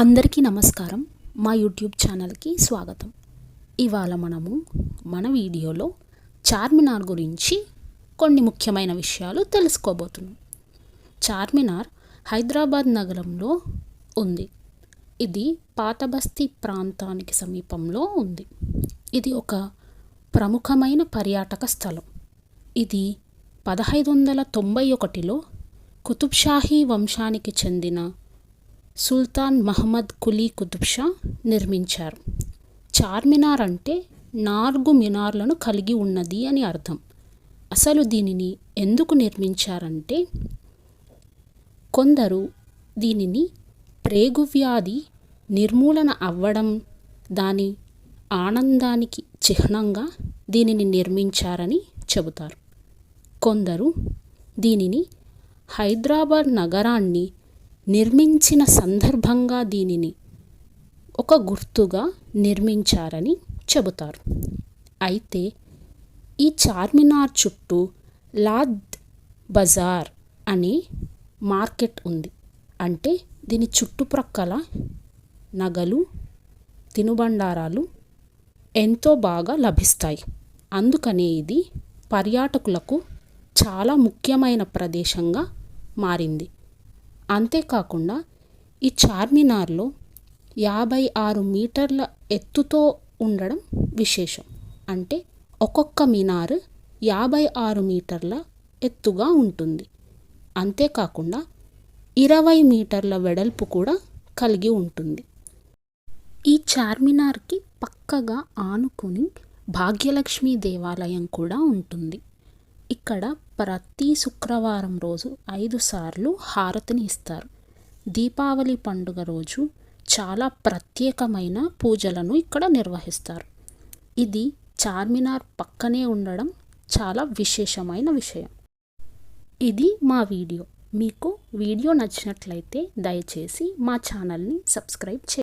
అందరికీ నమస్కారం. మా యూట్యూబ్ ఛానల్కి స్వాగతం. ఇవాళ మనము మన వీడియోలో చార్మినార్ గురించి కొన్ని ముఖ్యమైన విషయాలు తెలుసుకోబోతున్నాం. చార్మినార్ హైదరాబాద్ నగరంలో ఉంది. ఇది పాతబస్తీ ప్రాంతానికి సమీపంలో ఉంది. ఇది ఒక ప్రముఖమైన పర్యాటక స్థలం. ఇది పదహైదు వందల తొంభై ఒకటిలో కుతుబ్షాహీ వంశానికి చెందిన సుల్తాన్ మహమ్మద్ కులీ కుతుబ్షా నిర్మించారు. చార్మినార్ అంటే నాలుగు మినార్లను కలిగి ఉన్నది అని అర్థం. అసలు దీనిని ఎందుకు నిర్మించారంటే కొందరు దీనిని ప్రేగు వ్యాధి నిర్మూలన అవ్వడం దాని ఆనందానికి చిహ్నంగా దీనిని నిర్మించారని చెబుతారు. కొందరు దీనిని హైదరాబాద్ నగరాన్ని నిర్మించిన సందర్భంగా దీనిని ఒక గుర్తుగా నిర్మించారని చెబుతారు. అయితే ఈ చార్మినార్ చుట్టూ లాద్ బజార్ అనే మార్కెట్ ఉంది. అంటే దీని చుట్టుప్రక్కల నగలు తినుబండారాలు ఎంతో బాగా లభిస్తాయి. అందుకనే ఇది పర్యాటకులకు చాలా ముఖ్యమైన ప్రదేశంగా మారింది. అంతేకాకుండా ఈ చార్మినార్లో యాభై ఆరు మీటర్ల ఎత్తుతో ఉండడం విశేషం. అంటే ఒక్కొక్క మినార్ యాభై ఆరు మీటర్ల ఎత్తుగా ఉంటుంది. అంతేకాకుండా ఇరవై మీటర్ల వెడల్పు కూడా కలిగి ఉంటుంది. ఈ చార్మినార్కి పక్కగా ఆనుకొని భాగ్యలక్ష్మి దేవాలయం కూడా ఉంటుంది. ఇక్కడ ప్రతి శుక్రవారం రోజు ఐదు సార్లు హారతిని ఇస్తారు. దీపావళి పండుగ రోజు చాలా ప్రత్యేకమైన పూజలను ఇక్కడ నిర్వహిస్తారు. ఇది చార్మినార్ పక్కనే ఉండడం చాలా విశేషమైన విషయం. ఇది మా వీడియో. మీకు వీడియో నచ్చినట్లయితే దయచేసి మా ఛానల్ని సబ్స్క్రైబ్ చే